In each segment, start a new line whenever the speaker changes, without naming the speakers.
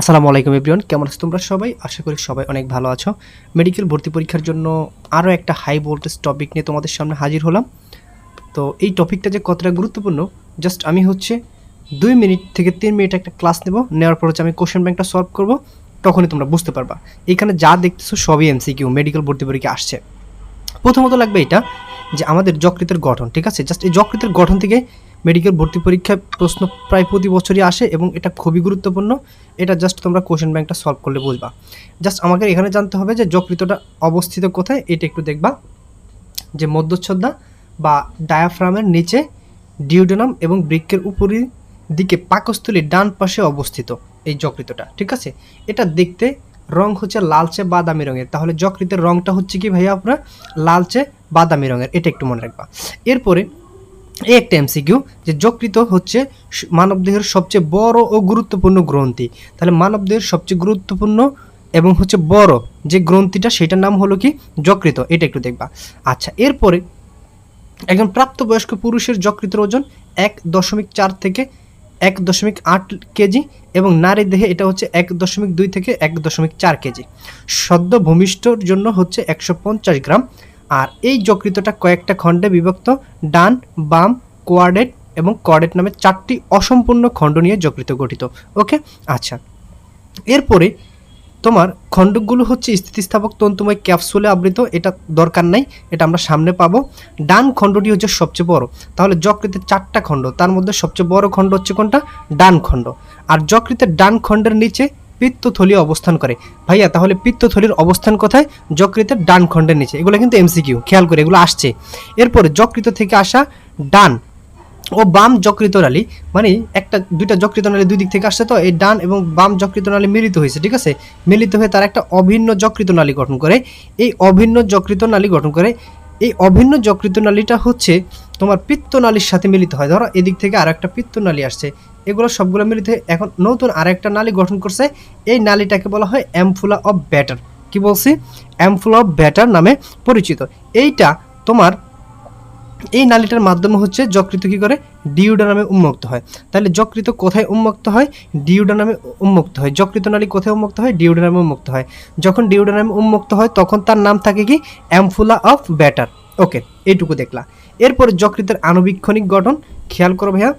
আসসালামু আলাইকুম এভরিওয়ান, কেমন আছো তোমরা সবাই? আশা করি সবাই অনেক ভালো আছো। মেডিকেল ভর্তি পরীক্ষার জন্য আরও একটা হাই ভোল্টেজ টপিক নিয়ে তোমাদের সামনে হাজির হলাম। তো এই টপিকটা যে কতটা গুরুত্বপূর্ণ জাস্ট আমি হচ্ছে দুই মিনিট থেকে তিন মিনিট একটা ক্লাস নেব, নেওয়ার পর হচ্ছে আমি কোশ্চেন ব্যাংকটা সলভ করব, তখনই তোমরা বুঝতে পারবা। এখানে যা দেখতেছো সবই এমসিকিউ মেডিকেল ভর্তি পরীক্ষা আসছে। প্রথমত লাগবে এটা যে আমাদের যকৃতের গঠন, ঠিক আছে? জাস্ট এই যকৃতের গঠন থেকে মেডিকেল ভর্তি পরীক্ষায় প্রশ্ন প্রায় প্রতি বছরই আসে এবং এটা খুবই গুরুত্বপূর্ণ। এটা জাস্ট তোমরা কোশ্চেন ব্যাংকটা সলভ করলে বুঝবা। জাস্ট আমাকে এখানে জানতে হবে যে যকৃতটা অবস্থিত কোথায়, এটা একটু দেখবা। যে মধ্যচ্ছদা বা ডায়াফ্রামের নিচে ডিউডেনাম এবং বৃক্ষের উপরের দিকে পাকস্থলীর ডান পাশে অবস্থিত এই যকৃতটা, ঠিক আছে? এটা দেখতে রং হচ্ছে লালচে বাদামি রঙের। তাহলে যকৃতের রংটা হচ্ছে কি ভাইয়া আপনার? লালচে বাদামি রঙের, এটা একটু মনে রাখবা। এরপরে এই একটা এমসিকিউ যে যকৃত হচ্ছে মানবদেহের সবচেয়ে বড় ও গুরুত্বপূর্ণ গ্রন্থি। তাহলে মানবদেহের সবচেয়ে গুরুত্বপূর্ণ এবং হচ্ছে বড় যে গ্রন্থিটা, সেটার নাম হলো কি? যকৃত এটা একটু দেখবা। আচ্ছা এরপরে একজন প্রাপ্তবয়স্ক পুরুষের যকৃতের ওজন এক দশমিক চার থেকে এক দশমিক আট কেজি এবং নারী দেহে এটা হচ্ছে এক দশমিক দুই থেকে এক দশমিক চার কেজি। সদ্য ভূমিষ্ঠর জন্য হচ্ছে একশো পঞ্চাশ গ্রাম। আর এই যকৃতটা কয়েকটা খণ্ডে বিভক্ত, ডান, বাম কোয়াডেট এবং কর্ডেট নামে চারটি অসম্পূর্ণ খণ্ড নিয়ে যকৃত গঠিত। ওকে? আচ্ছা। এরপরে তোমার খণ্ডকগুলো হচ্ছে স্থিতিস্থাপক তন্তুময় ক্যাপসুলে আবৃত, এটা দরকার নাই, এটা আমরা সামনে পাবো। ডান খণ্ডটি হচ্ছে সবচেয়ে বড়, তাহলে যকৃতের চারটা খণ্ড, তার মধ্যে সবচেয়ে বড় খণ্ড হচ্ছে কোনটা? ডান খণ্ড। আর যকৃতের ডান খণ্ডের নিচে পিত্তথলি অবস্থান করে। ভাইয়া, তাহলে পিত্তথলির অবস্থান কোথায়? যকৃতের ডান খণ্ডের নিচে। এগুলো কিন্তু এমসিকিউ, খেয়াল করে, এগুলো আসছে। এরপরে যকৃত থেকে আসা ডান ও বাম যকৃত নালী মানে একটা, দুইটা যকৃত নালী দুই দিক থেকে আসছে তো, এই ডান এবং বাম যকৃতনালী মিলিত হয়েছে, ঠিক আছে? মিলিত হয়ে তার একটা অভিন্ন যকৃত নালী গঠন করে। এই অভিন্ন যকৃত নালী গঠন করে। এই অভিন্ন যকৃতনালীটা হচ্ছে তোমার পিত্তনালীর সাথে মিলিত হয়। ধরো এদিক থেকে আর একটা পিত্তনালী আসছে। এগুলো সবগুলো মিলিত এখন নতুন আরেকটা নালী গঠন করছে। এই নালীটাকে বলা হয় অ্যাম্ফুলা অফ ব্যাটার কি বলছি? অ্যাম্ফুলা অফ ব্যাটার নামে পরিচিত। এইটা তোমার এই নালীটার মাধ্যমে হচ্ছে যকৃত কি করে? ডিউডা নামে উন্মুক্ত হয়। তাহলে যকৃত কোথায় উন্মুক্ত হয়? ডিউডা নামে উন্মুক্ত হয়। যকৃত নালী কোথায় উন্মুক্ত হয়? ডিউডা নামে উন্মুক্ত হয়। যখন ডিউডা নামে উন্মুক্ত হয়, তখন তার নাম থাকে কি? অ্যাম্ফুলা অফ ব্যাটার ওকে, এইটুকু দেখলা। এরপরে যকৃতের আণুবীক্ষণিক গঠন। খেয়াল করো ভাইয়া।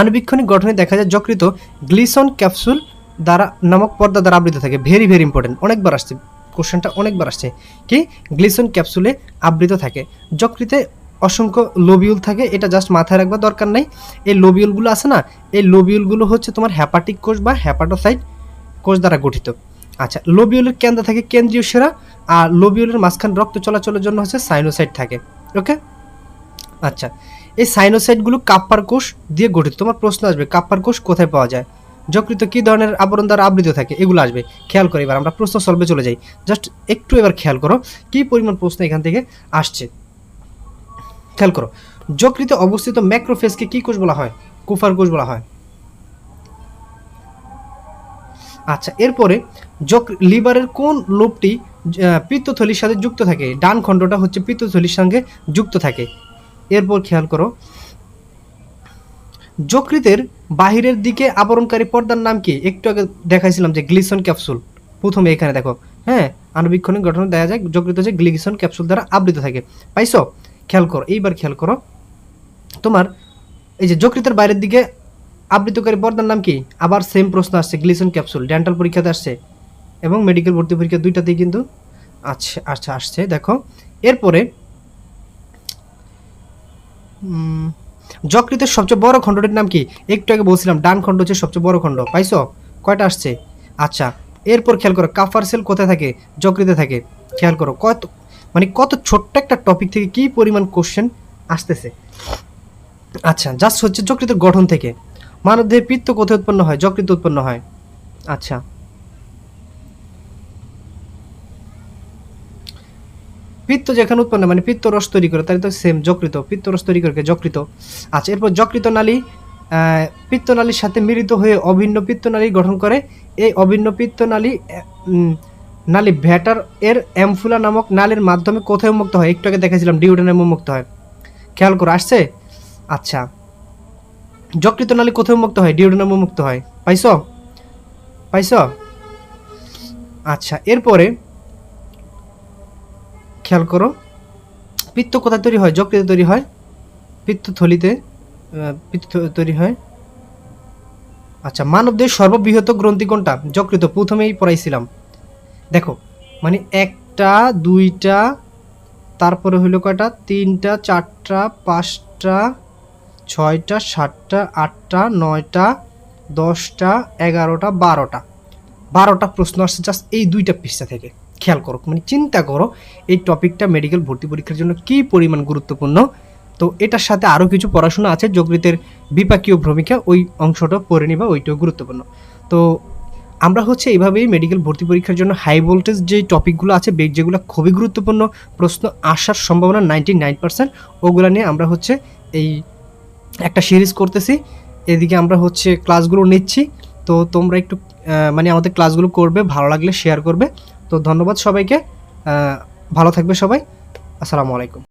আণুবীক্ষণিক গঠনে দেখা যায় যকৃত গ্লিসন ক্যাপসুল দ্বারা নামক পর্দা দ্বারা আবৃত থাকে। ভেরি ভেরি ইম্পর্টেন্ট অনেকবার আসছে। কোশ্চেনটা অনেকবার আসছে। কি? গ্লিসন ক্যাপসুলে আবৃত থাকে। যকৃতে অসংখ্য লোবিউল থাকে। এটা জাস্ট মাথায় রাখবা দরকার নাই। এই লোবিউলগুলো আছে না? এই লোবিউলগুলো হচ্ছে তোমার হ্যাপাটিক কোষ বা হ্যাপাটোসাইট কোষ দ্বারা গঠিত। আচ্ছা লোবিউলের কেন্দ্র থাকে কেন্দ্রীয় সেরা আর লোবিউলের মাঝখান রক্ত চলাচলের জন্য হচ্ছে সাইনোসাইট থাকে। ওকে আচ্ছা এই সাইনোসাইটগুলো কাপ্পার কোষ দিয়ে গঠিত। তোমার প্রশ্ন আসবে, কাপ্পার কোষ কোথায় পাওয়া যায়? যকৃত কী ধরনের আবরণ দ্বারা আবৃত থাকে? এগুলো আসবে। খেয়াল করে এবার, আমরা প্রশ্ন সলভে চলে যাই। জাস্ট একটু এবার খেয়াল করো, কী পরিমাণ প্রশ্ন এখান থেকে আসছে? খেয়াল করো, যকৃতে অবস্থিত ম্যাক্রোফেসকে কি কোষ বলা হয়? কুফার কোষ বলা হয়। আচ্ছা এরপরে যক, লিভারের কোন লোবটি পিত্তথলির সাথে যুক্ত থাকে? ডান খণ্ডটা হচ্ছে পিত্তথলির সঙ্গে যুক্ত থাকে। এরপর খেয়াল করো। যকৃতের বাহিরের দিকে আবরণকারী পর্দার নাম কি? একটু আগে দেখাইছিলাম যে গ্লিসন ক্যাপসুল। প্রথমে এখানে দেখো হ্যাঁ আণুবীক্ষণিক গঠনে দেখা যায় যকৃত যে গ্লিসন ক্যাপসুল দ্বারা আবৃত থাকে। পাইছো? খেয়াল করো, এইবার খেয়াল করো। তোমার এই যে যকৃতের বাইরের দিকে আবৃতকারী পর্দার নাম কি? আবার সেম প্রশ্ন আসছে, গ্লিসন ক্যাপসুল ডেন্টাল পরীক্ষাতে আসছে এবং মেডিকেল ভর্তি পরীক্ষা দুইটাতেই কিন্তু আচ্ছা আচ্ছা আসছে, দেখো। এরপরে যকৃতের সবচেয়ে বড় খণ্ডটির নাম কি? একটু আগে বলছিলাম, ডান খণ্ড হচ্ছে সবচেয়ে বড় খণ্ড। পাইছো? কয়টা আসছে? আচ্ছা এরপর খেয়াল করো, কাফার সেল কোথায় থাকে? যকৃতে থাকে। খেয়াল করো, কত মানে কত ছোট্ট একটা টপিক থেকে কি পরিমাণ কোশ্চেন আসতেছে? আচ্ছা জাস্ট হচ্ছে যকৃতের গঠন থেকে। মানবদেহে পিত্ত কোথায় উৎপন্ন হয়? যকৃত উৎপন্ন হয়। আচ্ছা। পিত্ত যেখানে উৎপন্ন মানে পিত্ত রস তৈরি করে, তাহলে তো সেম যকৃত, পিত্ত রস তৈরি করে যকৃত। আচ্ছা এরপর যকৃত নালী পিত্তনালীর সাথে মিলিত হয়ে অভিন্ন পিত্তনালী গঠন করে। এই অভিন্ন পিত্তনালী নালী ভ্যাটার এর অ্যামফুলা নামক নালীর মাধ্যমে কোথায় উন্মুক্ত হয়? একটু আগে দেখেছিলাম ডিউডেনামে উন্মুক্ত হয়। খেয়াল করো, আসছে? আচ্ছা। যকৃত নালী কোথায় উন্মুক্ত হয়? ডিউডেনামে উন্মুক্ত হয়। পাইছো? পাইছ? আচ্ছা এরপরে খেয়াল করো, পিত্ত কোথায় তৈরি হয়? যকৃতে তৈরি হয় পিত্তথলিতে পিত্ত তৈরি হয়। আচ্ছা মানবদের সর্ববৃহৎ গ্রন্থি কোনটা? যকৃত, প্রথমেই পড়াইছিলাম। দেখো মানে একটা, দুইটা, তারপরে হইল কয়টা? তিনটা, চারটা, পাঁচটা, ছয়টা, সাতটা, আটটা, নয়টা, দশটা, এগারোটা, বারোটা। বারোটা প্রশ্ন আসছে জাস্ট এই দুইটা পৃষ্ঠা থেকে। খেয়াল করো মানে চিন্তা করো এই টপিকটা মেডিকেল ভর্তি পরীক্ষার জন্য কী পরিমাণ গুরুত্বপূর্ণ। তো এটার সাথে আরও কিছু পড়াশোনা আছে, যকৃতের বিপাকীয় ভূমিকা ওই অংশটা পড়ে নিবা, ওইটাও গুরুত্বপূর্ণ। তো আমরা হচ্ছে এইভাবেই মেডিকেল ভর্তি পরীক্ষার জন্য হাই ভোল্টেজ যে টপিকগুলো আছে বে- যেগুলো খুবই গুরুত্বপূর্ণ, প্রশ্ন আসার সম্ভাবনা নাইনটি নাইন পার্সেন্ট ওগুলো নিয়ে আমরা হচ্ছে এই একটা সিরিজ করতেছি। এদিকে আমরা হচ্ছে ক্লাসগুলো নিচ্ছি। তো তোমরা একটু মানে আমাদের ক্লাসগুলো করবে, ভালো লাগলে শেয়ার করবে। তো ধন্যবাদ সবাইকে। ভালো থাকবে সবাই। আসসালামু আলাইকুম।